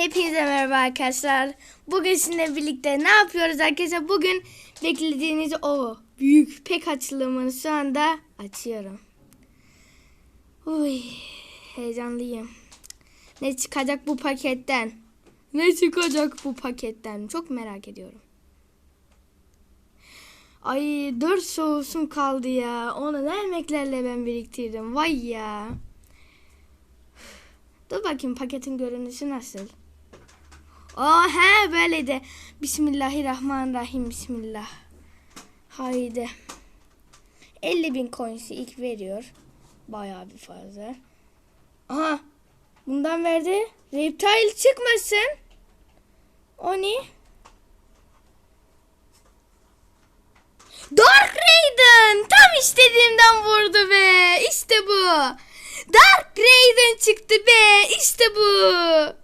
Hepinize merhaba arkadaşlar. Bugün sizinle birlikte ne yapıyoruz arkadaşlar? Bugün beklediğiniz o büyük pek açılımını şu anda açıyorum. Uy, heyecanlıyım. Ne çıkacak bu paketten? Ne çıkacak bu paketten? Çok merak ediyorum. Ay dört soğusum kaldı ya. Onu ne emeklerle ben biriktirdim. Vay ya. Dur bakayım paketin görünüşü nasıl? Aa he böyle de. Bismillahirrahmanirrahim. Bismillah. Haydi. 50 bin coins'i ilk veriyor. Bayağı bir fazla. Aha. Bundan verdi. Reptile çıkmasın. O ne? Dark Raiden. Tam istediğimden vurdu be. İşte bu. Dark Raiden çıktı be. İşte bu.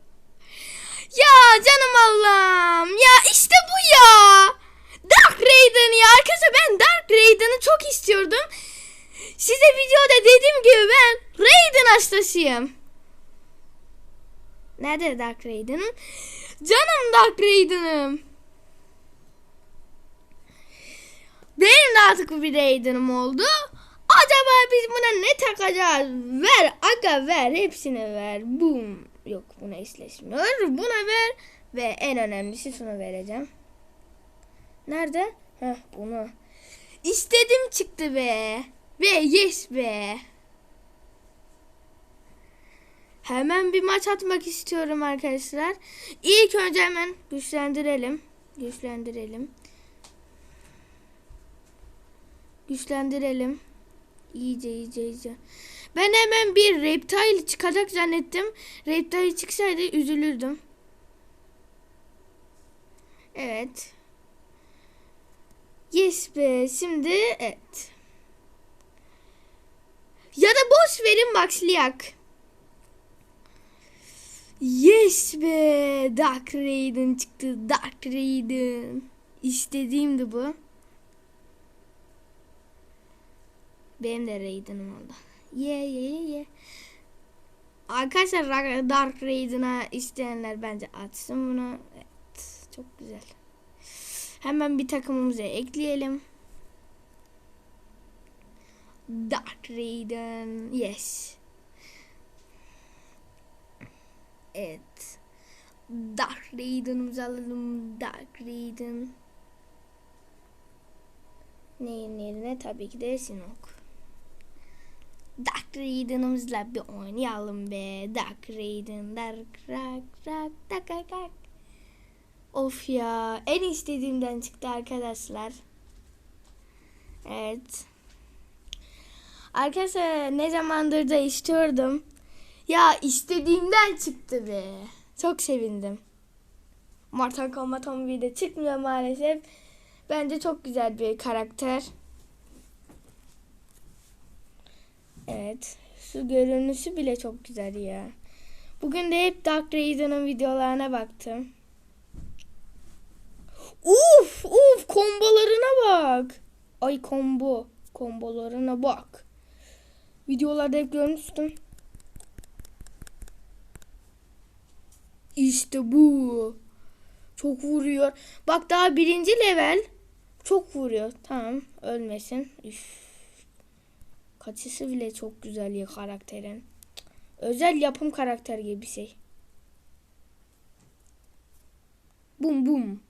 Ya canım Allah'ım. Ya işte bu ya. Dark Raiden ya. Arkadaşlar ben Dark Raiden'ı çok istiyordum. Size videoda dediğim gibi ben Raiden hastasıyım. Nerede Dark Raiden'ım? Canım Dark Raiden'ım. Benim de artık bir Raiden'ım oldu. Acaba biz buna ne takacağız? Ver aga ver hepsini ver. Boom. Yok buna eşleşmiyor. Buna ver. Ve en önemlisi şunu vereceğim. Nerede? Heh bunu. İstedim çıktı be. Ve yes be. Hemen bir maç atmak istiyorum arkadaşlar. İlk önce hemen güçlendirelim. Güçlendirelim. Güçlendirelim. İyice iyice iyice. Ben hemen bir reptile çıkacak zannettim. Reptile çıksaydı üzülürdüm. Evet. Yes be. Şimdi evet. Ya da boş verin başlayak. Yes be. Dark Raiden çıktı. Dark Raiden. İstediğimdi bu. Benim de Raiden'ım oldu. Ye ye ye. Arkadaşlar Dark Raiden'a isteyenler bence açsın bunu. Evet, çok güzel. Hemen bir takımımıza ekleyelim. Dark Raiden. Yes. Evet. Dark Raiden'ımızı alalım. Dark Raiden. Neyin yerine tabii ki de Sinok. Dark Raiden'ımızla bir oynayalım be. Dark Raiden, Dark Rak Rak Dark Rak. Of ya en istediğimden çıktı arkadaşlar. Evet. Arkadaşlar ne zamandır da istiyordum. Ya istediğimden çıktı be. Çok sevindim. Mortal Kombat 11'de çıkmıyor maalesef. Bence çok güzel bir karakter. Evet. Şu görünüşü bile çok güzel ya. Bugün de hep Dark Raiden'ın videolarına baktım. Uf uf kombolarına bak. Ay combo. Kombolarına bak. Videolarda hep görmüştüm. İşte bu. Çok vuruyor. Bak daha birinci level. Çok vuruyor. Tamam ölmesin. Üf. Kaçısı bile çok güzel ya karakterin. Özel yapım karakter gibi bir şey. Bum bum.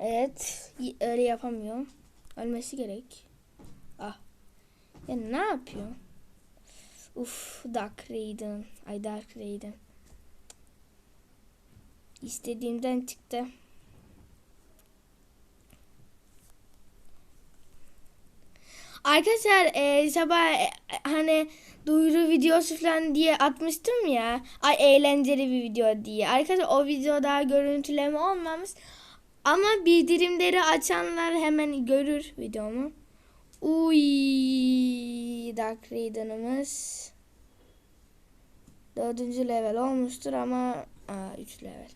Evet. Öyle yapamıyorum. Ölmesi gerek. Ah. Ya ne yapıyor? Uf Dark Raiden. Ay Dark Raiden. İstediğimden çıktı. Arkadaşlar e, sabah e, hani duyuru videosu falan diye atmıştım ya. Ay eğlenceli bir video diye. Arkadaşlar o video daha görüntüleme olmamış. Ama bildirimleri açanlar hemen görür videomu. Uy Dark Raiden'ımız. Dördüncü level olmuştur ama aa, üç level.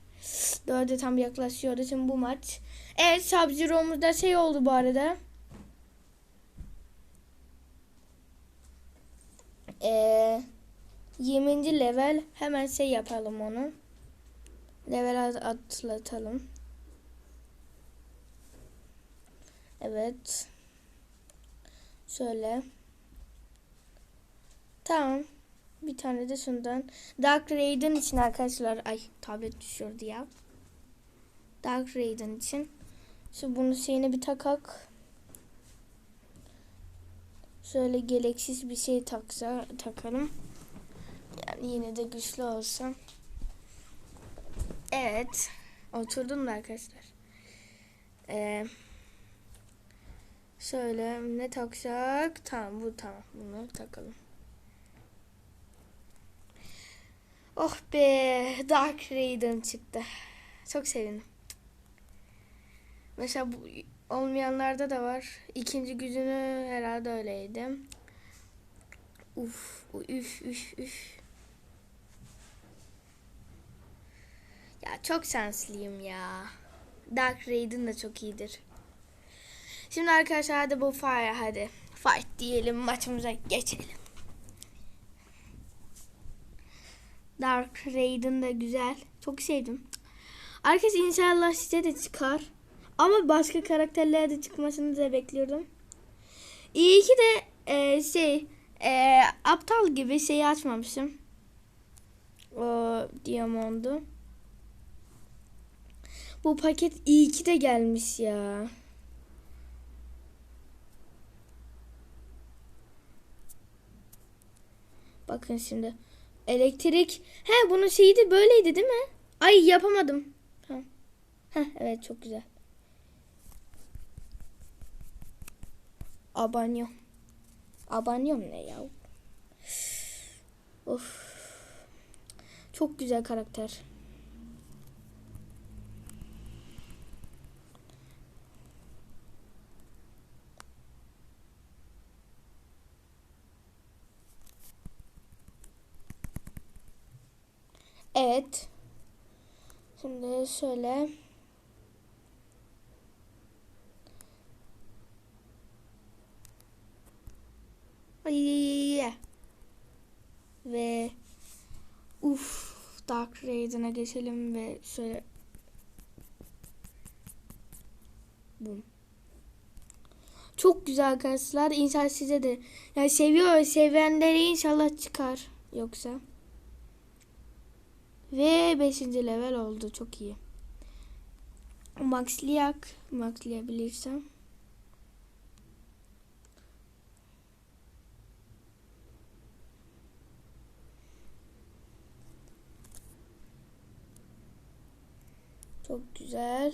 Dörde tam yaklaşıyordu için bu maç. Evet Sub-Zero'muzda şey oldu bu arada. Ee, 20. level hemen şey yapalım onu. Level at- atlatalım. Evet. Şöyle. Tamam. Bir tane de şundan. Dark Raiden için arkadaşlar. Ay tablet düşürdü ya. Dark Raiden için. Şu bunu şeyine bir takak. Şöyle gereksiz bir şey taksa takalım. Yine de güçlü olsa. Evet. Oturdum da arkadaşlar. Ee, şöyle ne taksak? Tamam bu tamam. Bunu takalım. Oh be. Dark Raiden çıktı. Çok sevindim. Mesela bu olmayanlarda da var. İkinci gücünü herhalde öyleydi. Uf, üf, üf, üf. Ya çok şanslıyım ya. Dark Raiden de çok iyidir. Şimdi arkadaşlar hadi bu fire hadi. Fight diyelim maçımıza geçelim. Dark Raiden de güzel. Çok sevdim. Arkadaşlar inşallah size de çıkar. Ama başka karakterlere de çıkmasını da bekliyordum. İyi ki de e, şey e, aptal gibi şeyi açmamışım. O Diamond'u. Bu paket iyi ki de gelmiş ya. Bakın şimdi. Elektrik. He bunun şeyi de böyleydi değil mi? Ay yapamadım. Tamam. Heh, evet çok güzel. Abanyo. Abanyom ne ya? Of. Çok güzel karakter. Evet. Şimdi şöyle. Ay. Ve uf Dark Raiden'a geçelim ve şöyle Bum. Çok güzel arkadaşlar. İnşallah size de yani seviyor sevenleri inşallah çıkar yoksa. Ve 5. level oldu. Çok iyi. Maxlayak. Maxlayabilirsem. Çok güzel.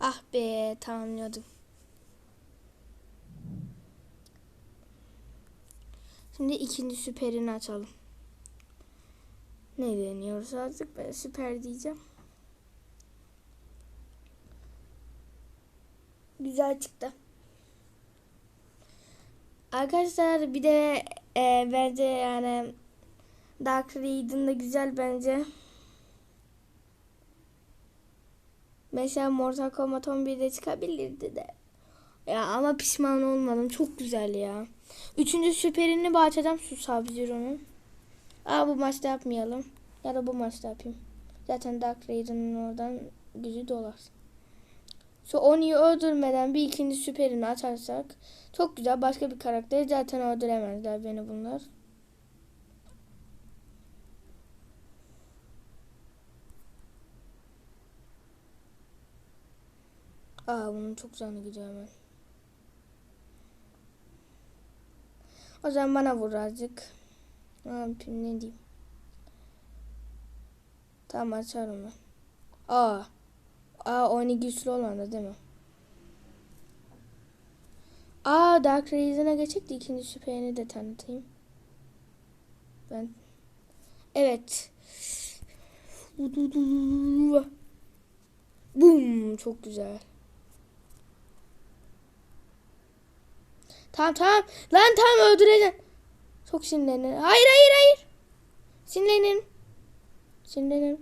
Ah be tamamlıyordum. Şimdi ikinci süperini açalım. Ne deniyoruz artık ben süper diyeceğim. Güzel çıktı. Arkadaşlar bir de e, bence yani Dark Raiden de güzel bence. Mesela Mortal Kombat 11'de çıkabilirdi de. Ya ama pişman olmadım. Çok güzel ya. Üçüncü süperini bahçeden su Sub-Zero'nun. Aa bu maçta yapmayalım. Ya da bu maçta yapayım. Zaten Dark Raiden'ın oradan gücü dolar. Şu Oni'yi öldürmeden bir ikinci süperini açarsak çok güzel. Başka bir karakteri zaten öldüremezler beni bunlar. Aa bunun çok canı gidiyor hemen. O zaman bana vur azıcık. Ne yapayım ne diyeyim. Tamam açarım ben. Aa. Aa Oni güçlü olan da değil mi? Aa Dark Raiden'a geçecek de ikinci süperini de tanıtayım. Ben. Evet. Bum çok güzel. Tamam tamam. Lan tamam öldüreceğim. Çok sinirlenir. Hayır hayır hayır. Sinirlenin. Sinirlenim.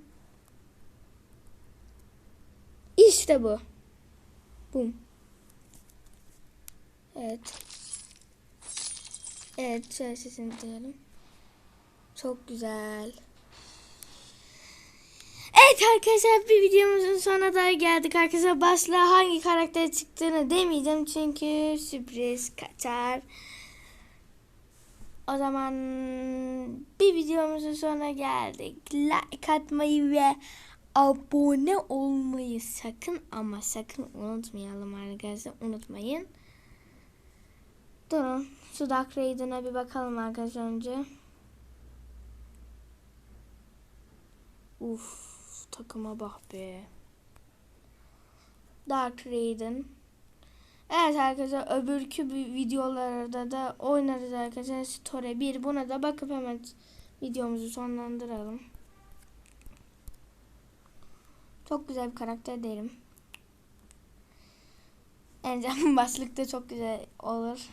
İşte bu. Bum. Evet. Evet şöyle sesini duyalım. Çok güzel. Evet arkadaşlar bir videomuzun sonuna da geldik. Arkadaşlar başla hangi karakter çıktığını demeyeceğim çünkü sürpriz kaçar. O zaman bir videomuzun sonuna geldik. Like atmayı ve abone olmayı sakın ama sakın unutmayalım arkadaşlar. Unutmayın. Durun. Şu Dark Raiden'a bir bakalım arkadaşlar önce. Uf takıma bak be. Dark Raiden. Evet arkadaşlar öbürkü videolarda da oynarız arkadaşlar. Story 1 buna da bakıp hemen videomuzu sonlandıralım. Çok güzel bir karakter derim. Encan başlıkta çok güzel olur.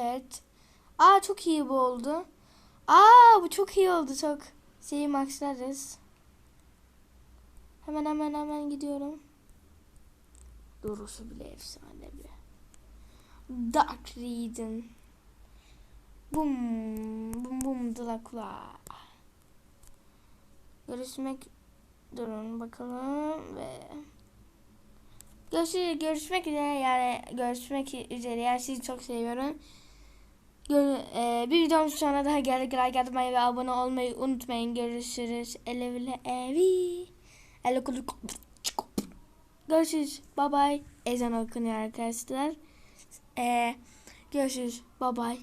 Evet. Aa çok iyi bu oldu. Aa bu çok iyi oldu çok. Şeyi maxlarız. Hemen hemen hemen gidiyorum. Doğrusu bile efsane bir. Dark Raiden. Bum bum bum Dracula. Görüşmek durun bakalım ve Görüşürüz, görüşmek üzere yani görüşmek üzere yani sizi çok seviyorum. E, bir videomuz sonra daha geldik. Like atmayı ve abone olmayı unutmayın. Görüşürüz. Ele bile evi. Ele kulu. Görüşürüz. Bye bye. Ezan okunuyor arkadaşlar. E, görüşürüz. Bye bye.